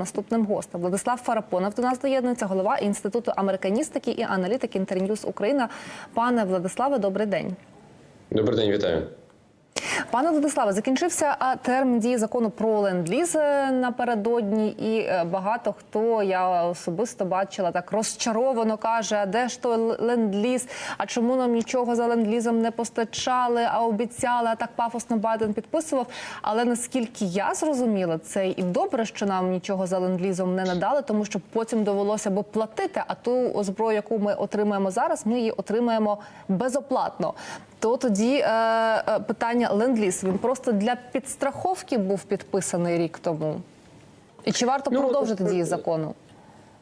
Наступним гостем Владислав Фарапонов до нас доєднується голова інституту американістики і аналітики Інтерньюз Україна. Пане Владиславе, добрий день. Добрий день, вітаю. Пане Владиславе, закінчився термін дії закону про ленд-ліз е, напередодні, і е, багато хто я особисто бачила так розчаровано каже: а де ж той ленд-ліз? А чому нам нічого за ленд-лізом не постачали, а обіцяли? А так пафосно Байден підписував. Але наскільки я зрозуміла, це і добре, що нам нічого за ленд-лізом не надали, тому що потім довелося би платити. А ту зброю, яку ми отримаємо зараз, ми її отримаємо безоплатно. То тоді е, е, питання ленд-ліз, він просто для підстраховки був підписаний рік тому. І чи варто Ну, продовжити дії закону?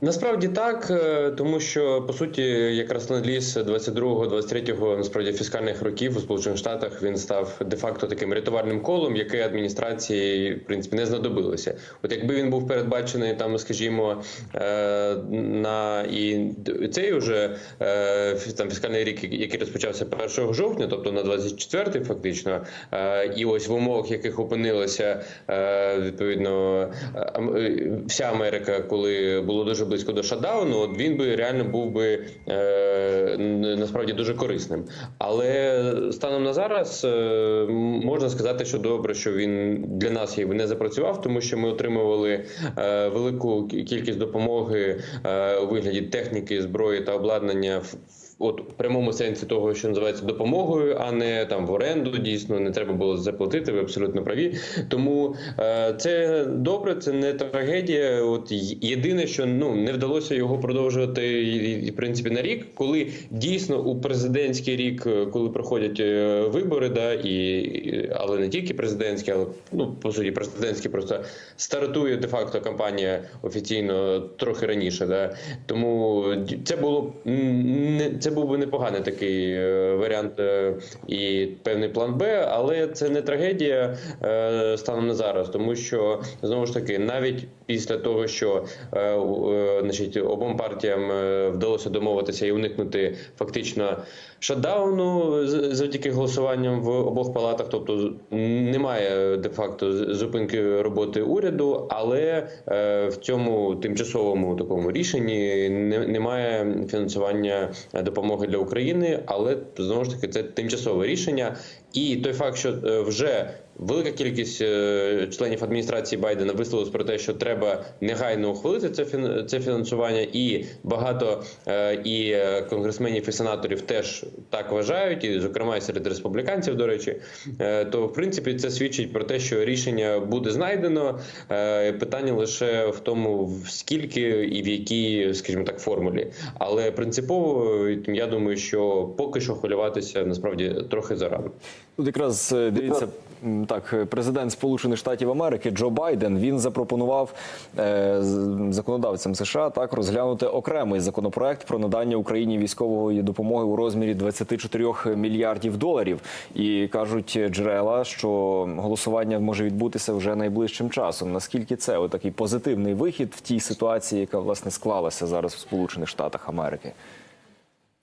Насправді так, е, тому що по суті, якраз ленд-ліз 22-23 насправді фіскальних років у Сполучених Штатах він став де-факто таким рятувальним колом, яке адміністрації в принципі не знадобилося. От якби він був передбачений там, скажімо, е, на і цей уже е, там фіскальний рік, який розпочався 1 жовтня, тобто на 24-й фактично, і ось в умовах, яких опинилася відповідно вся Америка, коли було дуже близько до шатдауну, от він би реально був би е, насправді дуже корисним. Але станом на зараз е, можна сказати, що добре, що він для нас не запрацював, тому що ми отримували е, велику кількість допомоги у вигляді техніки, зброї та обладнання в. От в прямому сенсі того, що називається допомогою, а не там в оренду. Дійсно, не треба було заплатити. Ви абсолютно праві. Тому е, це добре, це не трагедія. От єдине, що ну не вдалося його продовжувати і, в принципі на рік, коли дійсно у президентський рік, е, коли проходять е, вибори, да і але не тільки президентські, але ну по суті, президентські просто стартує де факто кампанія офіційно трохи раніше. Да тому це було не це був би непоганий такий е, варіант е, і певний план Б, але це не трагедія е, станом на зараз, тому що знову ж таки, навіть після того, що значить обом партіям вдалося домовитися і уникнути фактично шатдауну завдяки голосуванням в обох палатах, тобто немає де факто з- зупинки роботи уряду, але е, в цьому тимчасовому такому рішенні не- немає фінансування е, допомоги для України, але знову ж таки це тимчасове рішення. І той факт, що е, вже велика кількість е, членів адміністрації Байдена висловилась про те, що треба негайно ухвалити це це фінансування, і багато е, і е, конгресменів і сенаторів теж так вважають, і зокрема і серед республіканців, до речі, то в принципі це свідчить про те, що рішення буде знайдено. Питання лише в тому, в скільки і в якій, скажімо так, формулі. Але принципово я думаю, що поки що хвилюватися насправді трохи зарано. Тут якраз дивіться так, е, президент Сполучених Штатів Америки Джо Байден він запропонував е, законодавцям США так розглянути окремий законопроект про надання Україні військової допомоги у розмірі 24 мільярдів доларів. І кажуть джерела, що голосування може відбутися вже найближчим часом. Наскільки це такий позитивний вихід в тій ситуації, яка власне склалася зараз в Сполучених Штатах Америки?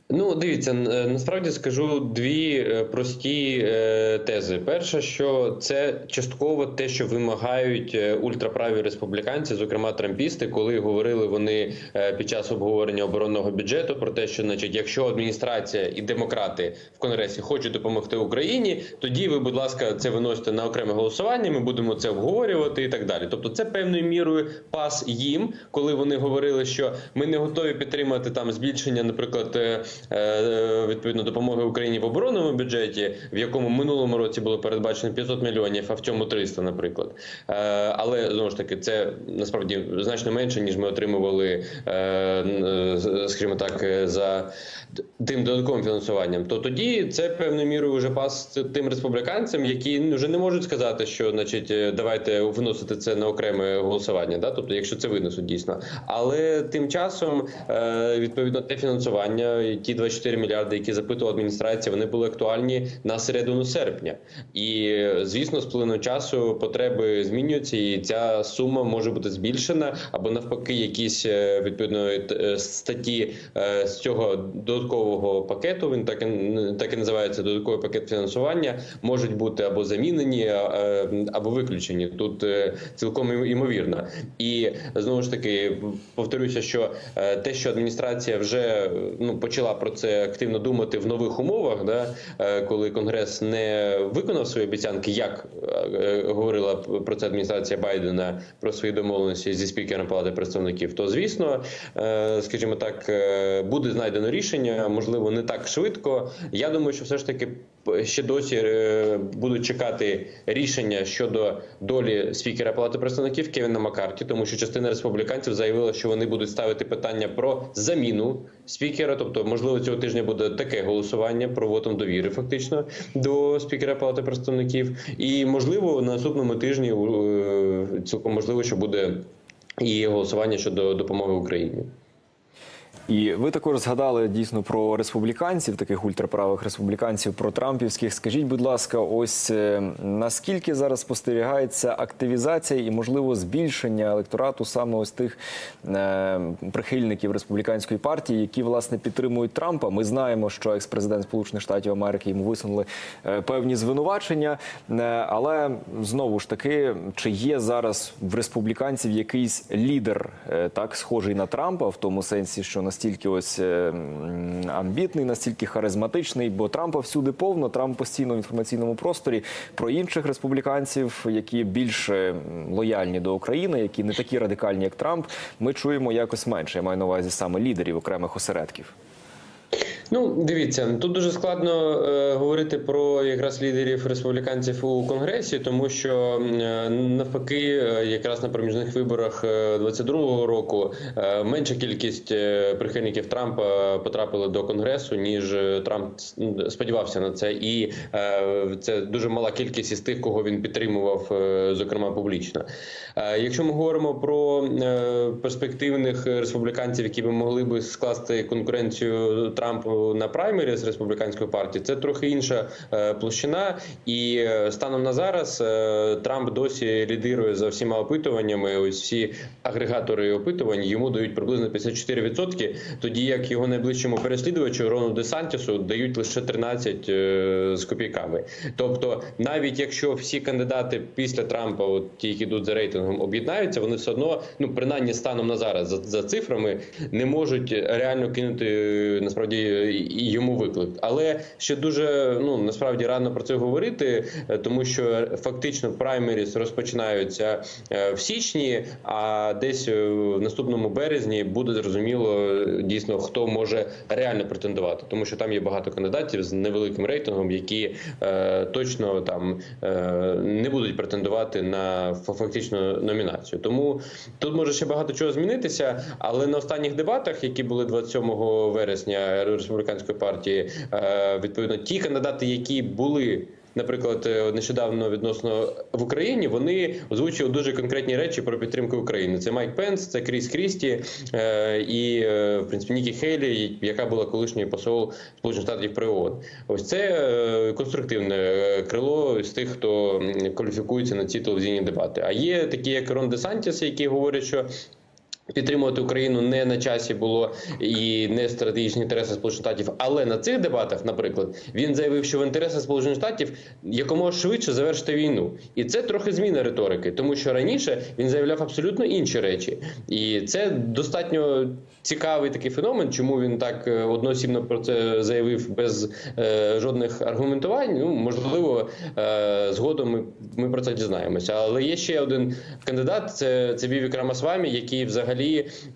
Ну, дивіться, е, насправді скажу дві е, прості е, тези. Перша, що це частково те, що вимагають ультраправі республіканці, зокрема трампісти, коли говорили вони під час обговорення оборонного бюджету про те, що, значить, якщо адміністрація і демократи в конгресі хочуть допомогти Україні, тоді ви, будь ласка, це виносите на окреме голосування. Ми будемо це обговорювати і так далі. Тобто, це певною мірою пас їм, коли вони говорили, що ми не готові підтримати там збільшення, наприклад. Е, Відповідно допомоги Україні в оборонному бюджеті, в якому минулому році було передбачено 500 мільйонів, а в цьому 300, наприклад. Е, Але знову ж таки, це насправді значно менше, ніж ми отримували, е, скажімо так, за тим додатковим фінансуванням. То тоді це певною мірою вже пас тим республіканцям, які вже не можуть сказати, що значить давайте виносити це на окреме голосування. Да? Тобто, якщо це винесуть дійсно. Але тим часом відповідно те фінансування, ті 24 мільярди, які запитувала адміністрація, вони були актуальні на середину серпня. І звісно, з плином часу потреби змінюються, і ця сума може бути збільшена або навпаки, якісь е, відповідно е, статті е, з цього додаткового пакету. Він так і так і називається додатковий пакет фінансування, можуть бути або замінені, або виключені. Тут цілком імовірно. І знову ж таки повторюся, що те, що адміністрація вже ну почала про це активно думати в нових умовах, да е, коли конгрес не виконав свої обіцянки, як е, говорила про це адміністрація Байдена про свої домовленості зі спікером Палати представників, то звісно, е, скажімо так, е, буде знайдено рішення, можливо, не так швидко. Я думаю, що все ж таки ще досі е, будуть чекати рішення щодо долі спікера Палати представників Кевіна Маккарті, тому що частина республіканців заявила, що вони будуть ставити питання про заміну спікера. Тобто, можливо, цього тижня буде таке голосування про вотом довіри, фактично до спікера Палати представників, і можливо на наступному тижні е, цілком можливо, що буде і голосування щодо допомоги Україні. І ви також згадали дійсно про республіканців, таких ультраправих республіканців, про трампівських. Скажіть, будь ласка, ось е, наскільки зараз спостерігається активізація і можливо збільшення електорату саме ось тих е, прихильників республіканської партії, які власне підтримують Трампа? Ми знаємо, що екс-президент Сполучених Штатів Америки йому висунули е, певні звинувачення, е, але знову ж таки, чи є зараз в республіканців якийсь лідер, так схожий на Трампа, в тому сенсі, що настільки ось е, амбітний, настільки харизматичний, бо Трампа всюди повно. Трамп постійно в інформаційному просторі про інших республіканців, які більш е, лояльні до України, які не такі радикальні, як Трамп. Ми чуємо якось менше. Я маю на увазі саме лідерів окремих осередків. Ну, дивіться, тут дуже складно е, говорити про якраз лідерів республіканців у конгресі, тому що е, навпаки, е, якраз на проміжних виборах е, 22-го року е, менша кількість е, прихильників Трампа потрапили до конгресу, ніж е, Трамп сподівався на це, і е, це дуже мала кількість із тих, кого він підтримував, е, зокрема публічно. Е, Якщо ми говоримо про е, перспективних республіканців, які би могли би скласти конкуренцію Трампу на праймері з республіканської партії, це трохи інша е, площина. І е, станом на зараз е, Трамп досі лідирує за всіма опитуваннями. Ось всі агрегатори опитувань йому дають приблизно 54%, тоді як його найближчому переслідувачу Рону Десантісу дають лише 13 е, з копійками. Тобто, навіть якщо всі кандидати після Трампа, от ті, які йдуть за рейтингом, об'єднаються, вони все одно, ну принаймні станом на зараз, за, за цифрами, не можуть реально кинути насправді йому виклик. Але ще дуже ну насправді рано про це говорити, е, тому що фактично праймеріс розпочинаються е, в січні, а десь е, в наступному березні буде зрозуміло дійсно хто може реально претендувати, тому що там є багато кандидатів з невеликим рейтингом, які е, точно там е, не будуть претендувати на фа- фактично номінацію. Тому тут може ще багато чого змінитися, але на останніх дебатах, які були 27 вересня республіканської партії, е, відповідно ті кандидати, які були. Наприклад, е, нещодавно відносно в Україні вони озвучили дуже конкретні речі про підтримку України. Це Майк Пенс, це Кріс Крісті е, і в принципі Нікі Хейлі, яка була колишньою посол Сполучених Штатів при ООН. Ось це конструктивне крило з тих, хто кваліфікується на ці телевізійні дебати. А є такі, як Рон Десантіс, які говорять, що Підтримувати Україну не на часі було і не стратегічні інтереси Сполучених Штатів, але на цих дебатах, наприклад, він заявив, що в інтересах Сполучених Штатів якомога швидше завершити війну, і це трохи зміна риторики, тому що раніше він заявляв абсолютно інші речі, і це достатньо цікавий такий феномен. Чому він так е, одноосібно про це заявив без е, жодних аргументувань? Ну можливо, е, згодом ми, ми про це дізнаємося. Але є ще один кандидат: це, це Вівік Рамасвамі, який взагалі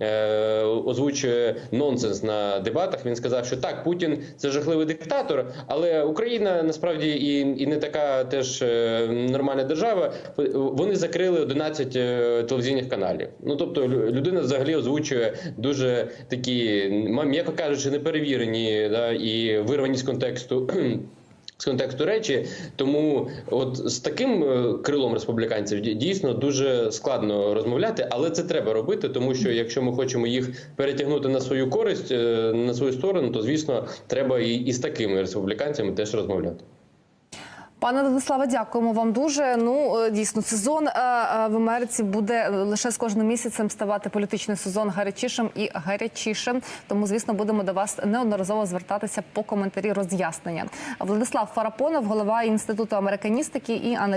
е, озвучує нонсенс на дебатах. Він сказав, що так, Путін це жахливий диктатор, але Україна насправді і, і не така теж е, нормальна держава. Вони закрили 11 е, телевізійних каналів. Ну тобто, лю- людина взагалі озвучує дуже такі, м'яко кажучи, неперевірені да, і вирвані з контексту. З контексту речі. Тому, от з таким е, крилом республіканців дійсно дуже складно розмовляти, але це треба робити, тому що якщо ми хочемо їх перетягнути на свою користь, е, на свою сторону, то звісно треба і, з такими республіканцями теж розмовляти. Пане Владиславе, дякуємо вам дуже. Ну е, дійсно, сезон е, е, в Америці буде лише з кожним місяцем ставати політичний сезон гарячішим і гарячішим. Тому, звісно, будемо до вас неодноразово звертатися по коментарі роз'яснення. Владислав Фарапонов, голова інституту американістики і аналітики.